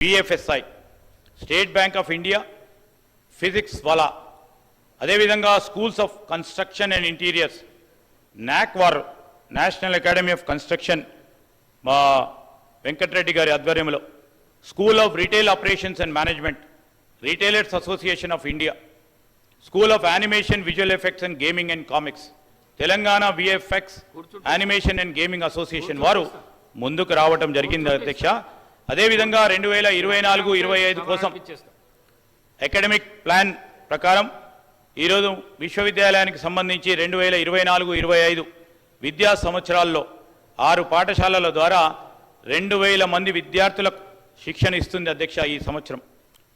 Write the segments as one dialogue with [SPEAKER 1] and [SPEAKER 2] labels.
[SPEAKER 1] BFSI state bank of India physics Wallah అదేవిధంగా schools of construction and interiors NAAC వారు national Academy of Construction మా వెంకటరెడ్డి గారి ఆధ్వర్యంలో. School of Retail Operations and Management Retailers Association of India School of Animation Visual Effects and Gaming and Comics Telangana VFX animation and gaming association వారు ముందుకు రావటం జరిగింది అధ్యక్ష. అదేవిధంగా రెండు వేల ఇరవై నాలుగు ఇరవై ఐదు కోసం అకాడమిక్ ప్లాన్ ప్రకారం ఈరోజు విశ్వవిద్యాలయానికి సంబంధించి రెండు వేల ఇరవై నాలుగు ఇరవై ఐదు విద్యా సంవత్సరాల్లో ఆరు పాఠశాలల ద్వారా రెండు వేల మంది విద్యార్థులకు శిక్షణ ఇస్తుంది అధ్యక్ష ఈ సంవత్సరం.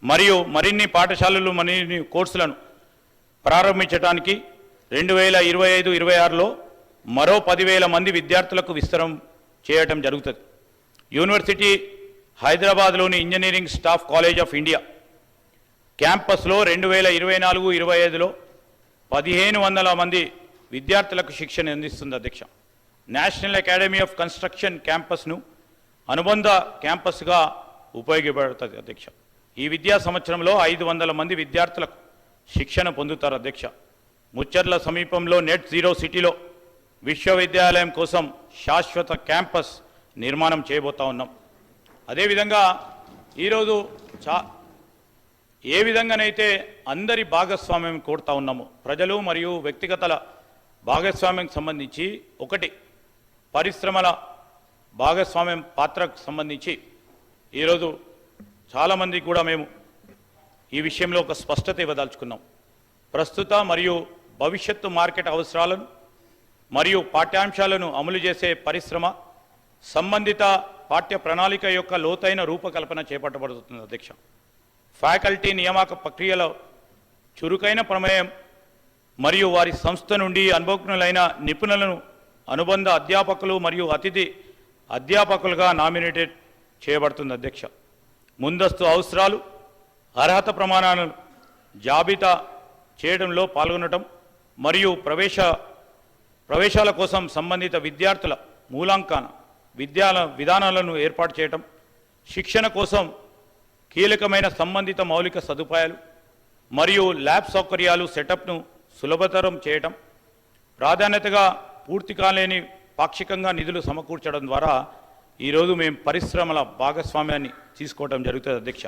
[SPEAKER 1] మరియు మరిన్ని పాఠశాలలు మరిన్ని కోర్సులను ప్రారంభించడానికి రెండు వేల ఇరవై ఐదు ఇరవై ఆరులో మరో పదివేల మంది విద్యార్థులకు విస్తరం చేయటం జరుగుతుంది. యూనివర్సిటీ హైదరాబాద్లోని engineering staff college of India. క్యాంపస్లో రెండు వేల ఇరవై నాలుగు ఇరవై ఐదులో పదిహేను వందల మంది విద్యార్థులకు శిక్షణ అందిస్తుంది అధ్యక్ష. నేషనల్ అకాడమీ ఆఫ్ కన్స్ట్రక్షన్ క్యాంపస్ను అనుబంధ క్యాంపస్గా ఉపయోగపడుతుంది అధ్యక్ష. ఈ విద్యా సంవత్సరంలో ఐదు వందల మంది విద్యార్థులకు శిక్షణ పొందుతారు అధ్యక్ష. ముచ్చర్ల సమీపంలో నెట్ జీరో సిటీలో విశ్వవిద్యాలయం కోసం శాశ్వత క్యాంపస్ నిర్మాణం చేయబోతా ఉన్నాం. అదేవిధంగా ఈరోజు చా ఏ విధంగానైతే అందరి భాగస్వామ్యం కోరుతా ఉన్నాము ప్రజలు మరియు వ్యక్తిగతల భాగస్వామ్యం సంబంధించి ఒకటి పరిశ్రమల భాగస్వామ్యం పాత్రకు సంబంధించి ఈరోజు చాలామంది కూడా మేము ఈ విషయంలో ఒక స్పష్టత ఇవ్వదలుచుకున్నాం. ప్రస్తుత మరియు భవిష్యత్తు మార్కెట్ అవసరాలను మరియు పాఠ్యాంశాలను అమలు చేసే పరిశ్రమ సంబంధిత పాఠ్య ప్రణాళిక యొక్క లోతైన రూపకల్పన చేపట్టబడుతుంది అధ్యక్ష. ఫ్యాకల్టీ నియామక ప్రక్రియలో చురుకైన ప్రమేయం మరియు వారి సంస్థ నుండి అనుభవజ్ఞులైన నిపుణులను అనుబంధ అధ్యాపకులు మరియు అతిథి అధ్యాపకులుగా నామినేటెడ్ చేయబడుతుంది అధ్యక్ష. ముందస్తు అవసరాలు అర్హత ప్రమాణాలను జాబితా చేయడంలో పాల్గొనటం మరియు ప్రవేశ ప్రవేశాల కోసం సంబంధిత విద్యార్థుల మూలాంకన విద్యాల విధానాలను ఏర్పాటు చేయటం శిక్షణ కోసం కీలకమైన సంబంధిత మౌలిక సదుపాయాలు మరియు ల్యాబ్ సౌకర్యాలు సెటప్ను సులభతరం చేయటం ప్రాధాన్యతగా పూర్తి కాలేని పాక్షికంగా నిధులు సమకూర్చడం ద్వారా ఈరోజు మేము పరిశ్రమల భాగస్వామ్యాన్ని తీసుకోవడం జరుగుతుంది అధ్యక్ష.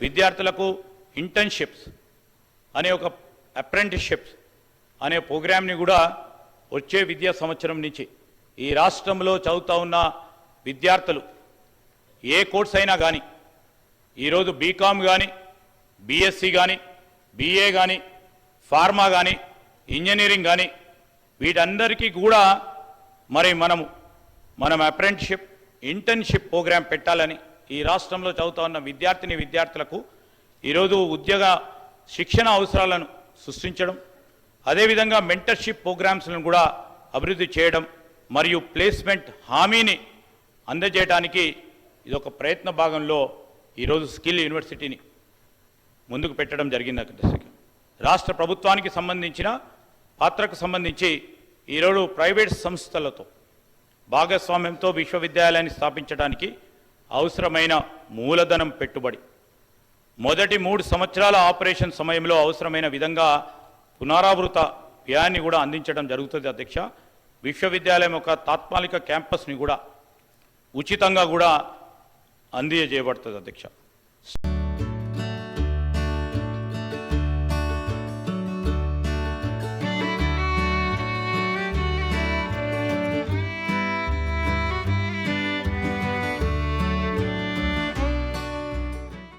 [SPEAKER 1] విద్యార్థులకు ఇంటర్న్షిప్స్ అనే ఒక అప్రెంటిస్షిప్స్ అనే ప్రోగ్రామ్ని కూడా వచ్చే విద్యా సంవత్సరం నుంచి ఈ రాష్ట్రంలో చదువుతూ ఉన్న విద్యార్థులు ఏ కోర్స్ అయినా కానీ ఈరోజు బీకామ్ కానీ బీఎస్సీ కానీ బీఏ కానీ ఫార్మా కానీ ఇంజనీరింగ్ కానీ వీటందరికీ కూడా మరి మనము మనం అప్రెంటిషిప్ ఇంటర్న్షిప్ ప్రోగ్రాం పెట్టాలని ఈ రాష్ట్రంలో చదువుతా ఉన్న విద్యార్థిని విద్యార్థులకు ఈరోజు ఉద్యోగ శిక్షణ అవసరాలను సృష్టించడం అదేవిధంగా మెంటర్షిప్ ప్రోగ్రామ్స్లను కూడా అభివృద్ధి చేయడం మరియు ప్లేస్మెంట్ హామీని అందజేయడానికి ఇది ఒక ప్రయత్న భాగంలో ఈరోజు స్కిల్ యూనివర్సిటీని ముందుకు పెట్టడం జరిగింది రాష్ట్ర ప్రభుత్వానికి సంబంధించిన పాత్రకు సంబంధించి ఈరోజు ప్రైవేట్ సంస్థలతో భాగస్వామ్యంతో విశ్వవిద్యాలయాన్ని స్థాపించడానికి అవసరమైన మూలధనం పెట్టుబడి మొదటి మూడు సంవత్సరాల ఆపరేషన్ సమయంలో అవసరమైన విధంగా పునరావృత వ్యయాన్ని కూడా అందించడం జరుగుతుంది అధ్యక్ష. విశ్వవిద్యాలయం యొక్క తాత్కాలిక క్యాంపస్ని కూడా ఉచితంగా కూడా అందజేయబడుతుంది అధ్యక్ష.